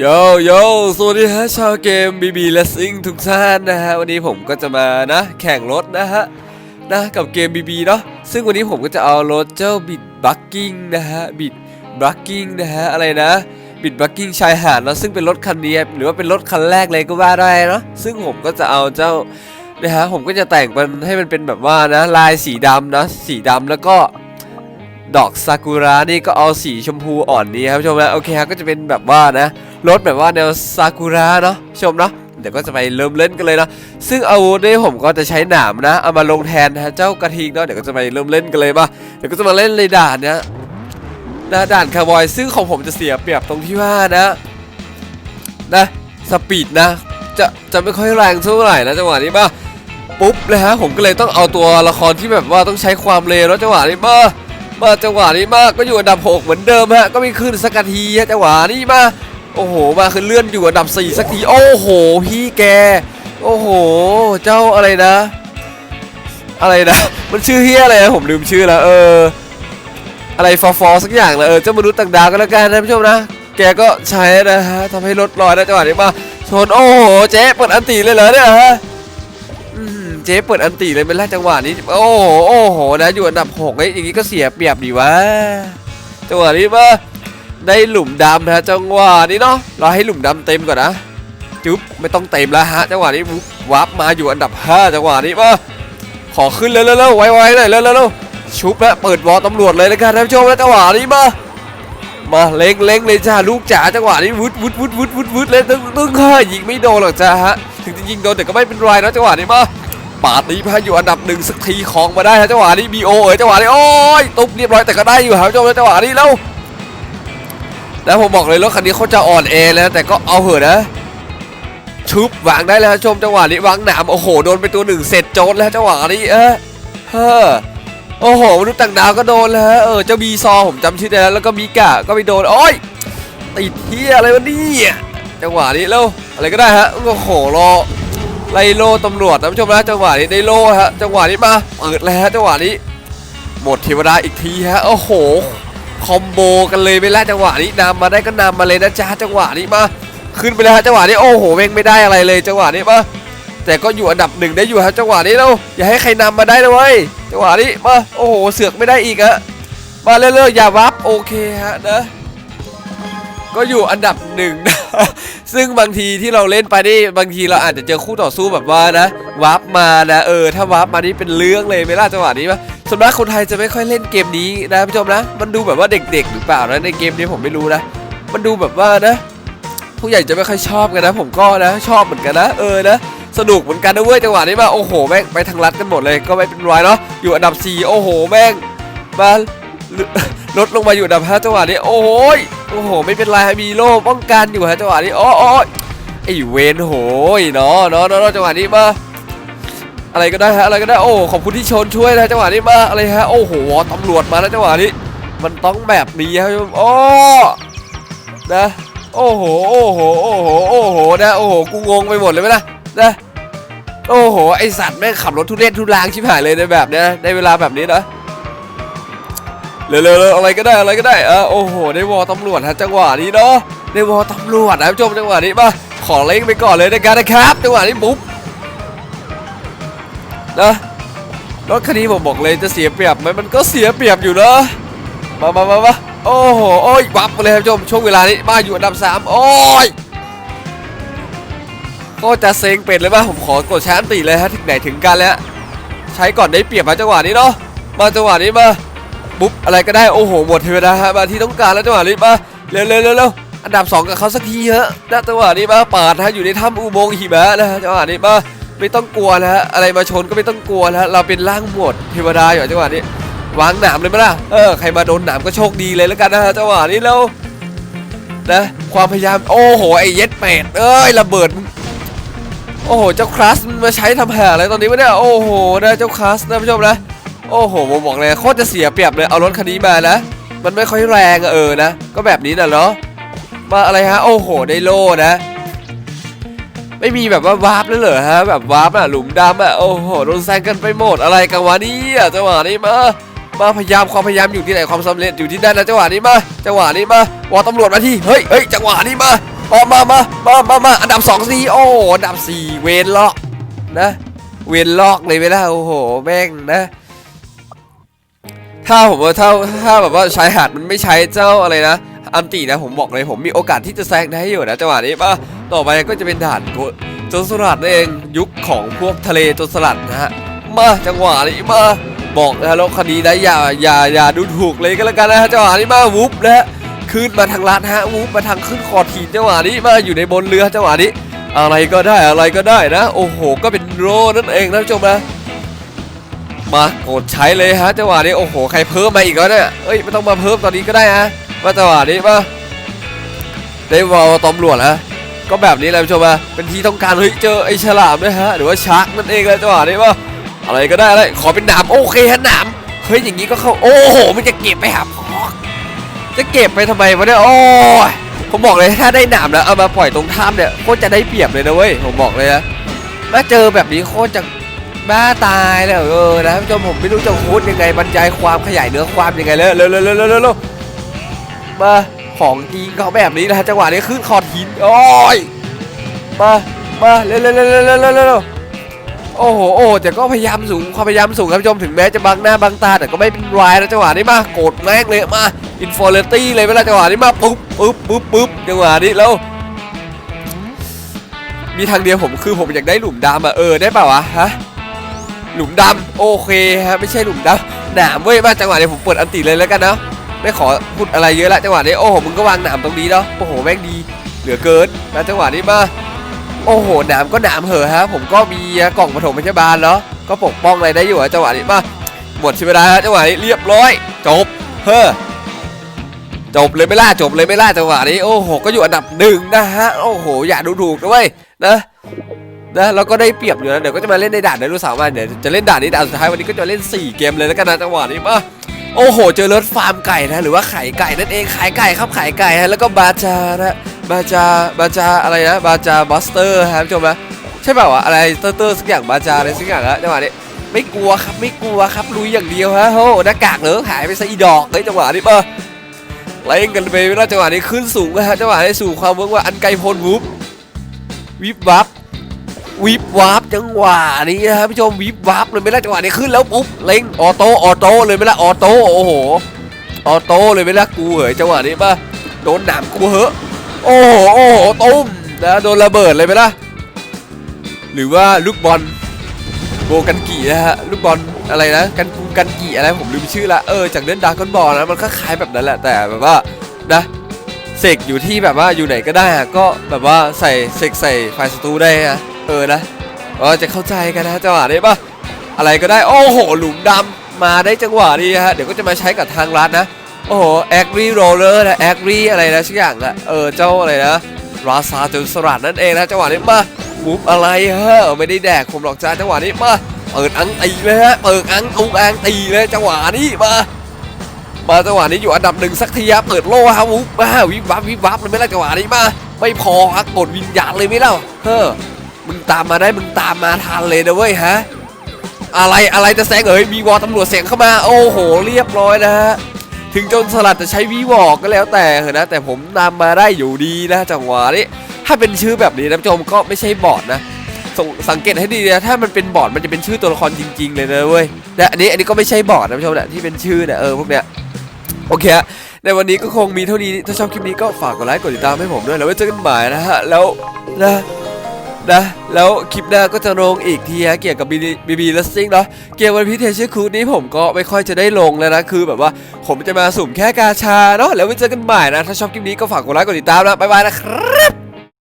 โยโยสวัสดีฮะชาวเกม BB Racing ทุกท่านนะฮะ วันนี้ผมก็จะมานะ แข่งรถนะฮะ นะกับเกม BB เนาะซึ่งวันนี้ผมก็จะเอารถเจ้าบิดบักกิ้งนะฮะ บิดบักกิ้งนะฮะ อะไรนะ บิดบักกิ้งชายหาดเนาะซึ่งเป็นรถคันนี้หรือว่าเป็นรถคันแรกเลยก็ว่าได้เนาะซึ่งผมก็จะเอาเจ้านะฮะผมก็จะแต่งมันให้มันเป็นแบบว่านะลายสีดำนะสีดำแล้วก็ดอกซากุระนี่ก็เอาสีชมพูอ่อนนี้ครับผู้ชมนะโอเคครับก็จะเป็นแบบว่านะ รถแบบว่าแนวซากุระเนาะชมเนาะเดี๋ยวก็จะไปเริ่มเล่นกันเลยเนาะซึ่งอาวุธนี่ผมก็จะใช้หนามนะเอามาลงแทนนะเจ้ากระทิงเนาะเดี๋ยวก็จะไปเริ่มเล่นกันเลยป่ะเดี๋ยวก็จะมาเล่นเลยด่านเนี้ยนะด่านคาร์บอยซึ่งของผมจะเสียเปรียบตรงที่ว่านะนะสปีดนะจะจะไม่ค่อยแรงเท่าไหร่นะจังหวะนี้ป่ะปุ๊บเลยฮะผมก็เลยต้องเอาตัวละครที่แบบว่าต้องใช้ความเร็วแล้วจังหวะนี้ป่ะมาจังหวะนี้มาก็อยู่อันดับ6เหมือนเดิมฮะก็ไม่ขึ้นสักทีฮะจังหวะนี้มา โอ้โห มาคือเลื่อนอยู่อันดับ4สักที โอ้โห พี่แก โอ้โห เจ้าอะไรนะ อะไรนะ มันชื่อเฮียอะไรนะผมลืมชื่อแล้ว เออ อะไรฟอฟอสักอย่างเลยเออ เจ้ามนุษย์ต่างดาวก็แล้วกันนะผู้ชมนะ แกก็ใช้นะฮะทำให้รถลอยนะจังหวะนี้มาชน โอ้โห เจ๊เปิดอันตีเลยเหรอเนี่ยฮะอืมเจ๊เปิดอันตีเลยเป็นแรกจังหวะนี้ โอ้โห โอ้โห นะ อยู่อันดับหกไอ้อย่างงี้ก็เสียเปรียบดีวะ จังหวะนี้มา ได้หลุมดำฮะจังหวะนี้เนาะเราให้หลุมดำเต็มก่อนนะจุ๊บไม่ต้องเต็มแล้วฮะจังหวะนี้วับมาอยู่อันดับห้าจังหวะนี้มาขอขึ้นเร็วๆไวๆหน่อยเร็วๆชุบแล้วเปิดวอตำรวจเลยแล้วกันท่านผู้ชมแล้วจังหวะนี้มามาเล็งเล็งเลยจ้าลูกจ๋าจังหวะนี้วุดวุดวุดวุดวุดวุดเลยตึ้งตึ้งค่ะยิงไม่โดนหรอกจ้าฮะถึงจะยิงโดนแต่ก็ไม่เป็นไรนะจังหวะนี้มาปาดนี้พาอยู่อันดับหนึ่งสักทีของมาได้ฮะจังหวะนี้บีโอเอ๋ยจังหวะนี้โอ้ยตุ๊บเรียบร้อยแต่ก็ได้อยู่ครับจังหวจังหวะนี้แล้ว แล้วผมบอกเลยรถคันนี้เขาจะอ่อนแอแล้วแต่ก็เอาเหอะนะชุบวางได้แล้วชมจังหวะนี้วางหนามโอ้โหโดนไปตัวหนึ่งเสร็จโจนแล้วจังหวะนี้เออเฮ้อโอ้โหมนุษย์ต่างดาวก็โดนแล้วเออเจ้าบีซอผมจำชื่อได้แล้วแล้วก็มีกะก็ไปโดนโอ้ยติดเฮียอะไรวะเนี่ยจังหวะนี้แล้วอะไรก็ได้ฮะโอ้โหรอไล่โลตำรวจนะผู้ชมนะจังหวะนี้ได้โลฮะจังหวะนี้มาเปิดเลยฮะจังหวะนี้ หมดเทวดาอีกทีฮะโอ้โห คอมโบกันเลยไปแล้วจังหวะนี้นำมาได้ก็นำมาเลยนะจ๊ะจังหวะนี้มาขึ้นไปเลยฮะจังหวะนี้โอ้โหเม่งไม่ได้อะไรเลยจังหวะนี้มาแต่ก็อยู่อันดับหนึ่งได้อยู่ฮะจังหวะนี้แล้วอย่าให้ใครนำมาได้นะเว้ยจังหวะนี้มาโอ้โหเสือกไม่ได้อีกฮะมาเรื่อยๆอย่าวับโอเคฮะนะก็อยู่อันดับหนึ่งนะซึ่งบางทีที่เราเล่นไปนี่บางทีเราอาจจะเจอคู่ต่อสู้แบบว่านะวาร์ปมานะเออถ้าวาร์ปมานี่เป็นเรื่องเลยไหม่ล่ะจังหวะนี้ปะ ส่วนมากคนไทยจะไม่ค่อยเล่นเกมนี้นะผู้ชมนะ มันดูแบบว่าเด็กๆ หรือเปล่านะในเกมนี้ผมไม่รู้นะ มันดูแบบว่านะ ผู้ใหญ่จะไม่ค่อยชอบกันนะ ผมก็นะ ชอบเหมือนกันนะ เออนะสนุกเหมือนกันนะเว้ยจังหวะนี้มาโอ้โหแม่งไปทางลัดกันหมดเลยก็ไม่เป็นไรเนาะอยู่อันดับสี่โอ้โหแม่งมาลดลงมาอยู่อันดับห้าจังหวะนี้โอ้ยโอ้โหไม่เป็นไรมีโล่ป้องกันอยู่ฮะจังหวะนี้โอ้โอ้ยไอเวนโหยเนาะเนาะเนาะเนาะจังหวะนี้มา อะไรก็ได้ฮะอะไรก็ได้โอ้ขอบคุณที่ชนช่วยนะจังหวะนี้มาอะไรฮะโอ้โหตำรวจมาแล้วจังหวะนี้ มันต้องแบบนี้ครับโอ้นะโอ้โหโอ้โหโอ้โหโอ้โหนะโอ้โหกูงงไปหมดเลยไหมล่ะนะโอ้โหไอสัตว์แม่งขับรถทุเรศทุรางชิบหายเลยในแบบเนี้ยในเวลาแบบนี้นะเร็วๆอะไรก็ได้อะไรก็ได้เออโอ้โหได้วอตำรวจฮะจังหวะนี้เนาะได้วอตำรวจนะผู้ชมจังหวะนี้มาขอเล้งไปก่อนเลยนะกันนะครับจังหวะนี้ปุ๊บ นะรถคันนี้ผมบอกเลยจะเสียเปรียบไหมมันก็เสียเปรียบอยู่นะมามามามาโอ้โหโอ้ยวับเลยครับผู้ชมช่วงเวลานี้มาอยู่อันดับสามโอ้ยก็จะเซ็งเป็ดเลยป่ะผมขอกดแชร์ตีเลยฮะถึงไหนถึงกันแล้วใช้ก่อนได้เปรียบมาจังหวะนี้เนาะมาจังหวะนี้มาปุ๊บอะไรก็ได้โอ้โหหมดเทวดาฮะมาที่ต้องการแล้วจังหวะนี้มาเร็วเร็วเร็วเร็วอันดับ2กับเขาสักทีฮะนะจังหวะนี้มาปาดฮะอยู่ในถ้ำอุโมงค์หิมะนะจังหวะนี้มา ไม่ต้องกลัวนะฮะอะไรมาชนก็ไม่ต้องกลัวนะฮะเราเป็นร่างหมดเทวดาอยู่จังหวะนี้ วางหนามเลยไหมล่ะ เออ ใครมาโดนหนามก็โชคดีเลยแล้วกันนะฮะจังหวะนี้แล้วนะ ความพยายาม โอ้โห ไอ้เย็ดเป็ดเอ้ย ระเบิด โอ้โห เจ้าคลาสมาใช้ทำหาอะไรตอนนี้วะเนี่ย โอ้โห นะ เจ้าคลาสนะผู้ชมนะ โอ้โห ผมบอกเลย โคตรจะเสียเปรียบเลย เอารถคันนี้มานะ มันไม่ค่อยแรงเออ นะ ก็แบบนี้น่ะเนาะ มาอะไรฮะ โอ้โห ได้โล่นะ ไม่มีแบบว่าวาร์ปแล้วเหรอฮะแบบวาร์ปอะหลุมดำอะโอ้โหโดนแซงกันไปหมดอะไรกันวะเนี่จังหวะนี้มามาพยายามความพยายามอยู่ที่ไหนความสำเร็จอยู่ที่นั่นนะจังหวะนี้มาจังหวะนี้มาวอตำรวจมาที่เฮ้ยเฮ้ยจังหวะนี้มามามามามามามาอันดับสองสี่โอ้อันดับสี่เวนล็อกนะเวนล็อกเลยไปแล้วโอ้โหแม่งนะถ้าผมว่าถ้าถ้าแบบว่าชายหาดมันไม่ใช้เจ้าอะไรนะ อันตีนะผมบอกเลยผมมีโอกาสที่จะแซงได้อยู่นะจังหวะนี้ป่ะต่อไปก็จะเป็นด่านโจรสลัดนั่นเองยุคของพวกทะเลโจรสลัดนะฮะมาจังหวะนี้มาบอกนะรถคันนี้นะอย่าอย่าอย่าดูถูกเลยก็แล้วกันนะจังหวะนี้มาวุบนะขึ้นมาทางลัดฮะวุบมาทางขึ้นคอทีนจังหวะนี้มาอยู่ในบนเรือจังหวะนี้ อะไรก็ได้อะไรก็ได้นะ โอ้โห ก็เป็นโรนั่นเองนะผู้ชมนะมากดใช้เลยฮะจังหวะนี้โอ้โหใครเพิ่มมาอีกแล้วเนี่ยเอ้ยไม่ต้องมาเพิ่มตอนนี้ก็ได้ฮะ มาจังหวะนี้มาได้วอลตำรวจแล้วก็แบบนี้แหละผู้ชมมาเป็นที่ต้องการเฮ้ยเจอไอ้ฉลามด้วยฮะหรือว่าชาร์กนั่นเองเลยจังหวะนี้ว่าอะไรก็ได้เลยขอเป็นหนามโอเคฮะหนามเฮ้ยอย่างนี้ก็เข้าโอ้โหมันจะเก็บไปหาพอกจะเก็บไปทำไมวะเนี่ยโอ้ยผมบอกเลยถ้าได้หนามแล้วเอามาปล่อยตรงถ้ำเนี่ยโคตรจะได้เปรียบเลยนะเว้ยผมบอกเลยนะถ้าเจอแบบนี้โคตรจะบ้าตายแล้วเออนะท่านผู้ชมผมไม่รู้จะพูดยังไงบรรยายความขยายเนื้อความยังไงเลยเร็วเร็วเร็วเร็วเร็วเร็ว มาของจริงเขาแบบนี้นะจังหวะนี้ขึ้นขอดหินโอ้ยมามาเร็วเร็วเร็วเร็วโอ้โหโอ้แต่ก็พยายามสูงความพยายามสูงครับชมถึงแม้จะบังหน้าบังตาแต่ก็ไม่เป็นไรนะจังหวะนี้มาโกรธแม็กเลยมาอินฟอร์เรตี้เลยเวลาจังหวะนี้มาปุ๊บปุ๊บปุ๊บปุ๊บจังหวะนี้แล้วมีทางเดียวผมคือผมอยากได้หลุมดำอะเออได้เปล่าวะฮะหลุมดำโอเคฮะไม่ใช่หลุมดำหนามเว้ยมาจังหวะนี้ผมเปิดอันติเลยแล้วกันเนาะ ไม่ขอพูดอะไรเยอะละจังหวะนี้โอ้โหมึงก็วางหนามตรงนี้เนาะโอ้โหแม่งดีเหลือเกินนะจังหวะนี้มาโอ้โหหนามก็หนามเหอะฮะผมก็มีกล่องปฐมพยาบาลเนาะก็ปกป้องอะไรได้อยู่อะจังหวะนี้มาหมดชีวิตแล้วจังหวะนี้เรียบร้อย จบเฮ้อจบเลยไม่ล่าจบเลยไม่ล่าจังหวะนี้โอ้โหก็อยู่อันดับหนึ่งนะฮะโอ้โหอย่าดูถูกนะเว้ยนะนะเราก็ได้เปรียบอยู่นะเดี๋ยวก็จะมาเล่นในด่านไดโนเสาร์มาเดี๋ยวจะเล่นด่านนี้ด่านสุดท้ายวันนี้ก็จะเล่น 4 เกมเลยแล้วกันนะจังหวะนี้มา โอ้โห เจอรถฟาร์มไก่นะ หรือว่าไข่ไก่นั่นเองขายไก่ครับขายไก่ฮะแล้วก็บาจานะบาจาบาจาอะไรนะบาจาบัสเตอร์ฮะผู้ชมนะใช่เปล่าวะอะไรเตอร์เตอร์สักอย่างบาจาอะไรสักอย่างฮะจังหวะนี้ไม่กลัวครับไม่กลัวครับลุยอย่างเดียวฮะโหหน้ากากเหลือหายไปซะอีดอกเลยจังหวะนี้มาเล่กันไปแล้วจังหวะนี้ขึ้นสูงนะฮะจังหวะนี้สู่ความเวิร์กว่าอันไกลโพ้นวุบวิบวับ วิบวับจังหวะนี้นะครับผู้ชมวิบวับเลยไม่ได้จังหวะนี้ขึ้นแล้วปุ๊บเล็งออโต้ออโต้เลยไม่ละออโต้โอ้โหออโต้เลยไม่ละกูเหยจังหวะนี้ป่ะโดนหนามกูเหอะโอ้โหโอ้โหตุ้มนะโดนระเบิดเลยไหมล่ะหรือว่าลูกบอลโบกันกีนะฮะลูกบอลอะไรนะกันกูกันกีอะไรผมลืมชื่อละเออจากเล่นดาร์กอนบอลนะมันก็คล้ายแบบนั้นแหละแต่แบบว่านะเสกอยู่ที่แบบว่าอยู่ไหนก็ได้อะก็แบบว่าใส่เสกใส่ไฟสตูได้อะ เออนะก็จะเข้าใจกันนะจังหวะนี้ปะอะไรก็ได้โอ้โหหลุมดำมาได้จังหวะนี้ฮะเดี๋ยวก็จะมาใช้กับทางรัฐนะโอ้โหแอครีโรเลอร์นะแอครีอะไรนะสักอย่างอะเออเจ้าอะไรนะราซาจนสลัดนั่นเองนะจังหวะนี้มามุบอะไรฮะไม่ได้แดกผมหรอกจ้าจังหวะนี้มาเปิดอังตีเลยฮะเปิดอังตุงอังตีเลยจังหวะนี้มามาจังหวะนี้อยู่อันดับหนึ่งสักทีฮะเปิดโล่ฮะวุบมาวิบวับวิบวับเลยไม่ได้จังหวะนี้มาไม่พอฮะกดวิญญาณเลยไม่เล่าเฮ้อ มึงตามมาได้มึงตามมาทันเลยนะเว้ยฮะอะไรอะไรจะแซงเอ้ยมีวอลตำรวจเสียงเข้ามา โอ้โห เรียบร้อยนะฮะถึงจนสลัดจะใช้วีวอลก็แล้วแต่เถอะนะ แต่ผมนำมาได้อยู่ดีนะจังหวะนี้ถ้าเป็นชื่อแบบนี้นะผู้ชมก็ไม่ใช่บอดนะสสังเกตให้ดีนะถ้ามันเป็นบอดมันจะเป็นชื่อตัวละครจริง ๆ เลยนะเว้ยแต่อันนี้อันนี้ก็ไม่ใช่บอดนะผู้ชมนะที่เป็นชื่อเนี่ยเออพวกเนี้ยโอเคฮะในวันนี้ก็คงมีเท่านี้ถ้าชอบคลิปนี้ก็ฝากกดไลค์กดติดตามให้ผมด้วยแล้วไว้เจอกันใหม่นะฮะแล้วนะ นะ แล้วคลิปหน้าก็จะลงอีกทีฮะเกี่ยวกับบีบีบีเลสซิ่งเนาะเกี่ยวกับพิเทเชื้อคูดนี้ผมก็ไม่ค่อยจะได้ลงแล้วนะ คือแบบว่าผมจะมาสุ่มแค่กาชาเนาะแล้วไว้เจอกันใหม่นะ ถ้าชอบคลิปนี้ก็ฝากกดไลค์กดติดตามนะบ๊ายบายนะครับ